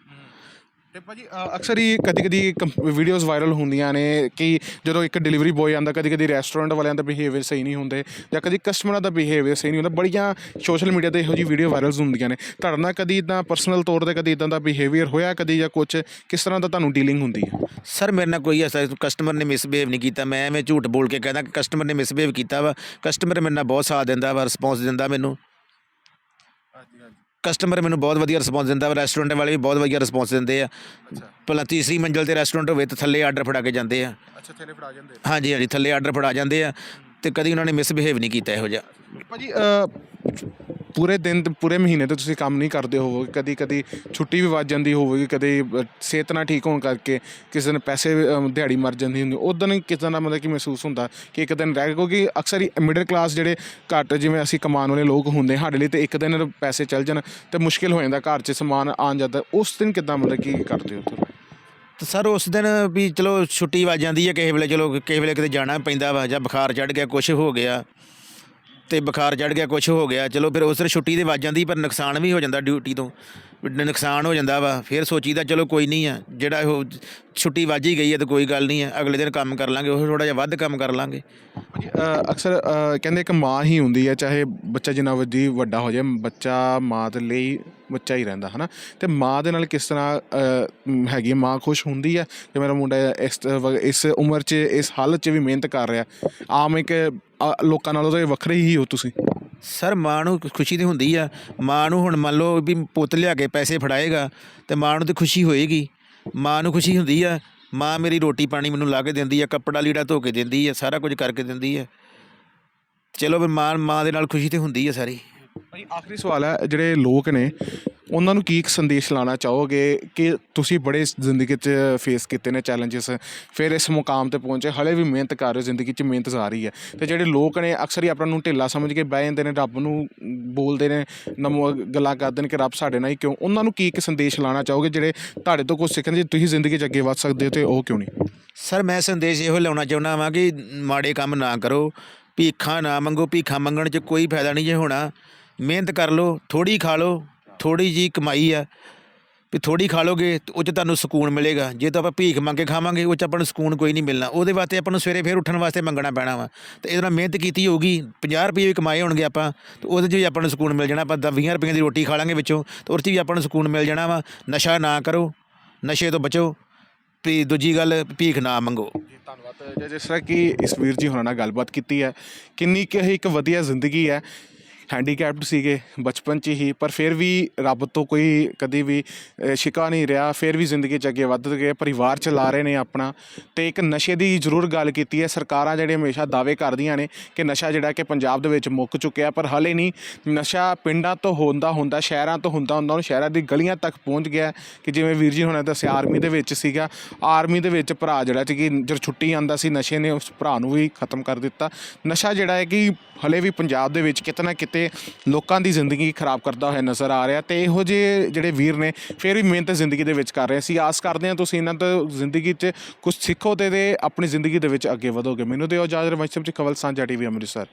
ਤੇ ਭਾਜੀ ਅ, ਅਕਸਰ ਹੀ ਕਦੀ ਕਦੀ ਵੀਡੀਓਜ਼ ਵਾਇਰਲ ਹੁੰਦੀਆਂ ਨੇ ਕਿ ਜਦੋਂ ਇੱਕ ਡਿਲੀਵਰੀ ਬੋਏ ਆਂਦਾ ਕਦੀ ਕਦੀ ਰੈਸਟੋਰੈਂਟ ਵਾਲਿਆਂ ਦਾ ਬਿਹੇਵੀਅਰ ਸਹੀ ਨਹੀਂ ਹੁੰਦੇ ਜਾਂ ਕਦੀ ਕਸਟਮਰਾਂ ਦਾ ਬਿਹੇਵੀਅਰ ਸਹੀ ਨਹੀਂ ਹੁੰਦਾ। ਬੜੀਆਂ ਸੋਸ਼ਲ ਮੀਡੀਆ ਤੇ ਇਹੋ ਜਿਹੀ ਵੀਡੀਓ ਵਾਇਰਲਸ ਹੁੰਦੀਆਂ ਨੇ। ਤੁਹਾਡੇ ਨਾਲ ਕਦੀ ਇਦਾਂ ਪਰਸਨਲ ਤੌਰ ਤੇ ਕਦੀ ਇਦਾਂ ਦਾ ਬਿਹੇਵੀਅਰ ਹੋਇਆ ਕਦੀ ਜਾਂ ਕੁਝ ਕਿਸ ਤਰ੍ਹਾਂ ਦਾ ਤੁਹਾਨੂੰ ਡੀਲਿੰਗ ਹੁੰਦੀ ਹੈ? ਸਰ ਮੇਰੇ ਨਾਲ ਕੋਈ ਐਸਾ ਕਸਟਮਰ ਨੇ ਮਿਸਬਿਹੇਵ ਨਹੀਂ ਕੀਤਾ। ਮੈਂ ਐਵੇਂ ਝੂਠ ਬੋਲ ਕੇ ਕਹਿੰਦਾ ਕਿ ਕਸਟਮਰ ਨੇ ਮਿਸਬਿਹੇਵ ਕੀਤਾ ਵਾ। ਕਸਟਮਰ ਮੇਰੇ ਨਾਲ ਬਹੁਤ ਸਾਥ ਦਿੰਦਾ ਵਾ ਰਿਸਪੌਂਸ ਦਿੰਦਾ ਮੈਨੂੰ। ਕਸਟਮਰ ਮੈਨੂੰ ਬਹੁਤ ਵਧੀਆ ਰਿਸਪੌਂਸ ਦਿੰਦਾ ਰੈਸਟੋਰੈਂਟ ਵਾਲੇ ਵੀ ਬਹੁਤ ਵਧੀਆ ਰਿਸਪੌਂਸ ਦਿੰਦੇ ਆ। ਭਲਾ ਤੀਸਰੀ ਮੰਜ਼ਲ ਤੇ ਰੈਸਟੋਰੈਂਟ ਹੋਵੇ ਤਾਂ ਥੱਲੇ ਆਰਡਰ ਫੜਾ ਕੇ ਜਾਂਦੇ ਆ। ਅੱਛਾ ਥੇਲੇ ਫੜਾ ਜਾਂਦੇ ਹਾਂਜੀ ਹਾਂਜੀ ਥੱਲੇ ਆਰਡਰ ਫੜਾ ਜਾਂਦੇ ਆ ਤੇ ਕਦੀ ਉਹਨਾਂ ਨੇ ਮਿਸਬਿਹੇਵ ਨਹੀਂ ਕੀਤਾ ਇਹੋ ਜਿਹਾ। ਭਾਜੀ ਅ, ਪੂਰੇ ਦਿਨ ਪੂਰੇ ਮਹੀਨੇ ਤੇ ਤੁਸੀਂ ਕੰਮ ਨਹੀਂ ਕਰਦੇ ਹੋਵੋਗੇ, ਕਦੀ ਕਦੀ ਛੁੱਟੀ ਵੀ ਵੱਜ ਜਾਂਦੀ ਹੋਵੇਗੀ, ਕਦੇ ਸਿਹਤ ਨਾ ਠੀਕ ਹੋਣ ਕਰਕੇ ਕਿਸੇ ਨੇ ਪੈਸੇ ਦਿਹਾੜੀ ਮਰ ਜਾਂਦੀ ਹੁੰਦੀ ਉਦੋਂ ਕਿਦਾਂ ਦਾ ਮਤਲਬ ਕਿ ਮਹਿਸੂਸ ਹੁੰਦਾ ਕਿ ਇੱਕ ਦਿਨ ਰਹਿ ਕਿਉਂਕਿ ਅਕਸਰ ਹੀ ਮਿਡਲ ਕਲਾਸ ਜਿਹੜੇ ਘੱਟ ਜਿਵੇਂ ਅਸੀਂ ਕਮਾਉਣ ਵਾਲੇ ਲੋਕ ਹੁੰਦੇ ਸਾਡੇ ਲਈ ਤੇ ਇੱਕ ਦਿਨ ਪੈਸੇ ਚੱਲ ਜਾਣ ਤੇ ਮੁਸ਼ਕਿਲ ਹੋ ਜਾਂਦਾ ਘਰ 'ਚ ਸਮਾਨ ਆਣ ਜਾਂਦਾ, ਉਸ ਦਿਨ ਕਿਦਾਂ ਮਤਲਬ ਕੀ ਕਰਦੇ ਹੋ ਤੁਸੀਂ? ਤੇ ਸਰ ਉਸ ਦਿਨ ਵੀ ਚਲੋ ਛੁੱਟੀ ਵੱਜ ਜਾਂਦੀ ਹੈ, ਕਿਸੇ ਵੇਲੇ ਚਲੋ ਕਿਸੇ ਵੇਲੇ ਕਿਤੇ ਜਾਣਾ ਪੈਂਦਾ ਵਾ ਜਾਂ ਬੁਖਾਰ ਚੜ ਗਿਆ ਕੁਝ ਹੋ ਗਿਆ। ਤੇ ਬੁਖਾਰ ਚੜ ਗਿਆ ਕੁਝ ਹੋ ਗਿਆ, ਚਲੋ ਫਿਰ ਉਸ ਦਿਨ ਛੁੱਟੀ ਦੇ ਵੱਜ ਜਾਂਦੀ, ਪਰ ਨੁਕਸਾਨ ਵੀ ਹੋ ਜਾਂਦਾ ਡਿਊਟੀ ਤੋਂ। ਨੁਕਸਾਨ ਹੋ ਜਾਂਦਾ ਵਾ ਫਿਰ ਸੋਚੀਦਾ ਚਲੋ ਕੋਈ ਨਹੀਂ ਆ ਜਿਹੜਾ ਉਹ ਛੁੱਟੀ ਵੱਜ ਹੀ ਗਈ ਹੈ ਤਾਂ ਕੋਈ ਗੱਲ ਨਹੀਂ ਹੈ ਅਗਲੇ ਦਿਨ ਕੰਮ ਕਰ ਲਾਂਗੇ ਉਹ ਥੋੜਾ ਜਿਹਾ ਵੱਧ ਕੰਮ ਕਰ ਲਾਂਗੇ। ਅ, ਅਕਸਰ ਅ, ਕਹਿੰਦੇ ਇੱਕ ਮਾਂ ਹੀ ਹੁੰਦੀ ਹੈ ਚਾਹੇ ਬੱਚਾ ਜਿੰਨਾ ਵੱਡੀ ਵੱਡਾ ਹੋ ਜਾਏ ਬੱਚਾ ਮਾਂ ਦੇ ਲਈ ਬੱਚਾ ਹੀ ਰਹਿੰਦਾ ਹਨਾ? ਤੇ ਮਾਂ ਦੇ ਨਾਲ ਕਿਸ ਤਰ੍ਹਾਂ ਅ, ਮ, ਹੈਗੀ ਹੈ, ਮਾਂ ਖੁਸ਼ ਹੁੰਦੀ ਹੈ ਕਿ ਮੇਰਾ ਮੁੰਡਾ ਇਸ ਵ- ਇਸ ਉਮਰ 'ਚ ਇਸ ਹਾਲਤ 'ਚ ਵੀ ਮਿਹਨਤ ਕਰ ਰਿਹਾ। ਆਮ ਇੱਕ ਅ, ਲੋਕਾਂ ਨਾਲੋਂ ਤਾਂ ਇਹ ਵੱਖਰੇ ਹੀ ਹੋ ਤੁਸੀਂ। ਸਰ ਮਾਂ ਨੂੰ ਖੁਸ਼ੀ ਤੇ ਹੁੰਦੀ ਆ। ਮਾਂ ਨੂੰ ਹੁਣ ਮੰਨ ਲਓ ਵੀ ਪੁੱਤ ਲਿਆ ਕੇ ਪੈਸੇ ਫੜਾਏਗਾ, ਤੇ ਮਾਂ ਨੂੰ ਤੇ ਖੁਸ਼ੀ ਹੋਏਗੀ। ਮਾਂ ਨੂੰ ਖੁਸ਼ੀ ਹੁੰਦੀ ਆ। ਮਾਂ ਮੇਰੀ ਰੋਟੀ ਪਾਣੀ ਮੈਨੂੰ ਲਾ ਕੇ ਦਿੰਦੀ ਆ, ਕੱਪੜਾ ਲੀੜਾ ਧੋ ਕੇ ਦਿੰਦੀ ਆ, ਸਾਰਾ ਕੁਝ ਕਰਕੇ ਦਿੰਦੀ ਆ। ਚਲੋ ਵੀ ਮਾਂ ਮਾਂ ਦੇ ਨਾਲ ਖੁਸ਼ੀ ਤੇ ਹੁੰਦੀ ਆ ਸਾਰੀ। ਭਾਈ ਆਖਰੀ ਸਵਾਲ ਹੈ, ਜਿਹੜੇ ਲੋਕ ਨੇ ਉਹਨਾਂ ਨੂੰ ਕੀ ਇੱਕ ਸੰਦੇਸ਼ ਲਾਣਾ ਚਾਹੋਗੇ ਕਿ ਤੁਸੀਂ ਬੜੇ ਜ਼ਿੰਦਗੀ 'ਚ ਫੇਸ ਕੀਤੇ ਨੇ ਚੈਲੰਜਸ ਫਿਰ ਇਸ ਮੁਕਾਮ ਤੇ ਪਹੁੰਚੇ, ਹਲੇ ਵੀ ਮਿਹਨਤ ਕਰ ਰਹੇ ਹੋ, ਜ਼ਿੰਦਗੀ 'ਚ ਮਿਹਨਤ ਜਾਰੀ ਹੈ। ਤੇ ਜਿਹੜੇ ਲੋਕ ਨੇ, ਅਕਸਰ ਹੀ ਆਪਣਾ ਨੂੰ ਢਿੱਲਾ ਸਮਝ ਕੇ ਬਹਿ ਜਾਂਦੇ ਨੇ, ਰੱਬ ਨੂੰ ਬੋਲਦੇ ਨੇ, ਨਮੋ ਗੱਲਾਂ ਕਰਦੇ ਨੇ ਕਿ ਰੱਬ ਸਾਡੇ ਨਾਲ ਹੀ ਕਿਉਂ? ਉਹਨਾਂ ਨੂੰ ਕੀ ਇੱਕ ਸੰਦੇਸ਼ ਲਾਣਾ ਚਾਹੋਗੇ ਜਿਹੜੇ ਤੁਹਾਡੇ ਤੋਂ ਕੁਝ ਸਿੱਖਣ ਜੇ ਤੁਸੀਂ ਜ਼ਿੰਦਗੀ 'ਚ ਅੱਗੇ ਵੱਧ ਸਕਦੇ ਹੋ ਤੇ ਉਹ ਕਿਉਂ ਨਹੀਂ? ਸਰ, ਮੈਂ ਸੰਦੇਸ਼ ਇਹੋ ਲਾਉਣਾ ਚਾਹੁੰਦਾ ਵਾਂ ਕਿ ਮਾੜੇ ਕੰਮ ਨਾ ਕਰੋ, ਭੀਖਾਂ ਨਾ ਮੰਗੋ, ਭੀਖਾਂ ਮੰਗਣ 'ਚ ਕੋਈ ਫਾਇਦਾ ਨਹੀਂ ਜੇ ਹੋਣਾ। ਮਿਹਨਤ ਕਰ ਲਓ ਥੋੜੀ ਖਾ ਲਓ ਥੋੜੀ ਜੀ ਕਮਾਈ ਆ, ਵੀ ਥੋੜੀ ਖਾ ਲੋਗੇ ਤੇ ਉਹ 'ਚ ਤੁਹਾਨੂੰ ਸਕੂਨ ਮਿਲੇਗਾ। ਜੇ ਤਾਂ ਆਪਾਂ ਭੀਖ ਮੰਗ ਕੇ ਖਾਵਾਂਗੇ, ਉਹ 'ਚ ਆਪਾਂ ਨੂੰ ਸਕੂਨ ਕੋਈ ਨਹੀਂ ਮਿਲਣਾ। ਉਹਦੇ ਵਾਸਤੇ ਆਪਾਂ ਨੂੰ ਸਵੇਰੇ ਫੇਰ ਉੱਠਣ ਵਾਸਤੇ ਮੰਗਣਾ ਪੈਣਾ ਵਾ। ਤੇ ਇਹਦੇ ਨਾਲ ਮਿਹਨਤ ਕੀਤੀ ਹੋਊਗੀ 50 ਰੁਪਏ ਵੀ ਕਮਾਏ ਹੋਣਗੇ ਆਪਾਂ, ਤੇ ਉਹਦੇ 'ਚ ਵੀ ਆਪਾਂ ਨੂੰ ਸਕੂਨ ਮਿਲ ਜਾਣਾ। ਆਪਾਂ 20 ਰੁਪਏ ਦੀ ਰੋਟੀ ਖਾ ਲਾਂਗੇ ਵਿੱਚੋਂ, ਤੇ ਉਹਦੇ 'ਚ ਵੀ ਆਪਾਂ ਨੂੰ ਸਕੂਨ ਮਿਲ ਜਾਣਾ ਵਾ। ਨਸ਼ਾ ਨਾ ਕਰੋ, ਨਸ਼ੇ ਤੋਂ ਬਚੋ, ਤੇ ਦੂਜੀ ਗੱਲ, ਭੀਖ ਨਾ ਮੰਗੋ। ਜੀ, ਧੰਨਵਾਦ। ਜਿਸ ਤਰ੍ਹਾਂ ਕਿ ਇਸ ਵੀਰ ਜੀ ਹੋਣਾ ਨਾਲ ਗੱਲਬਾਤ ਕੀਤੀ ਹੈ, ਕਿੰਨੀ ਕਿ ਇਹ ਇੱਕ ਵਧੀਆ ਜ਼ਿੰਦਗੀ ਹੈ। ਹੈਂਡੀਕੈਪਡ ਸੀਗੇ ਬਚਪਨ 'ਚ ਹੀ ਪਰ ਫਿਰ ਵੀ ਰੱਬ ਤੋਂ ਕੋਈ ਕਦੀ ਵੀ ਅ, ਸ਼ਿਕਾ ਨਹੀਂ ਰਿਹਾ ਫਿਰ ਵੀ ਜ਼ਿੰਦਗੀ 'ਚ ਅੱਗੇ ਵੱਧ ਗਏ ਪਰਿਵਾਰ ਚਲਾ ਰਹੇ ਨੇ ਆਪਣਾ। ਤੇ ਇੱਕ ਨਸ਼ੇ ਦੀ ਜ਼ਰੂਰ ਗੱਲ ਕੀਤੀ ਹੈ ਸਰਕਾਰਾਂ ਜਿਹੜੇ ਹਮੇਸ਼ਾ ਦਾਅਵੇ ਕਰਦੀਆਂ ਨੇ ਕਿ ਨਸ਼ਾ ਜਿਹੜਾ ਕਿ ਪੰਜਾਬ ਦੇ ਵਿੱਚ ਮੁੱਕ ਚੁੱਕਿਆ ਪਰ ਹਲੇ ਨਹੀਂ। ਨਸ਼ਾ ਪਿੰਡਾਂ ਤੋਂ ਹੁੰਦਾ ਹੁੰਦਾ ਸ਼ਹਿਰਾਂ ਤੋਂ ਹੁੰਦਾ ਹੁੰਦਾ ਹੁਣ ਸ਼ਹਿਰਾਂ ਦੀ ਗਲੀਆਂ ਤੱਕ ਪਹੁੰਚ ਗਿਆ ਕਿ ਜਿਵੇਂ ਵੀਰ ਜੀ ਹੁਣਾਂ ਦੱਸਿਆ ਆਰਮੀ ਦੇ ਵਿੱਚ ਸੀਗਾ। ਆਰਮੀ ਦੇ ਵਿੱਚ ਭਰਾ ਜਿਹੜਾ ਸੀ ਕਿ ਜਦੋਂ ਛੁੱਟੀ ਆਂਦਾ ਸੀ ਨਸ਼ੇ ਨੇ ਉਸ ਭਰਾ ਨੂੰ ਵੀ ਖਤਮ ਕਰ ਦਿੱਤਾ। ਨਸ਼ਾ ਜਿਹੜਾ ਹੈ ਕਿ ਹਲੇ ਵੀ ਪੰਜਾਬ ਦੇ ਵਿੱਚ ਕਿਤੇ ਨਾ ਲੋਕਾਂ ਦੀ ਜ਼ਿੰਦਗੀ ਖਰਾਬ ਕਰਦਾ ਹੋਇਆ ਨਜ਼ਰ ਆ ਰਿਹਾ ਤੇ ਇਹੋ ਜਿਹੇ ਜਿਹੜੇ ਵੀਰ ਨੇ ਫਿਰ ਵੀ ਮਿਹਨਤ ਜ਼ਿੰਦਗੀ ਦੇ ਵਿੱਚ ਕਰ ਰਹੇ ਸੀ ਆਸ ਕਰਦੇ ਹਾਂ ਤੁਸੀਂ ਇਹਨਾਂ ਤੋਂ ਜ਼ਿੰਦਗੀ 'ਚ ਕੁਝ ਸਿੱਖੋ ਤੇ ਆਪਣੀ ਜ਼ਿੰਦਗੀ ਦੇ ਵਿੱਚ ਅੱਗੇ ਵਧੋਗੇ। ਮੈਨੂੰ ਦਿਓ ਇਜਾਜ਼ਤ ਵੰਸ਼ਮ ਚ ਕਵਲ ਸਾਂਝਾ ਟੀਵੀ ਅੰਮ੍ਰਿਤਸਰ।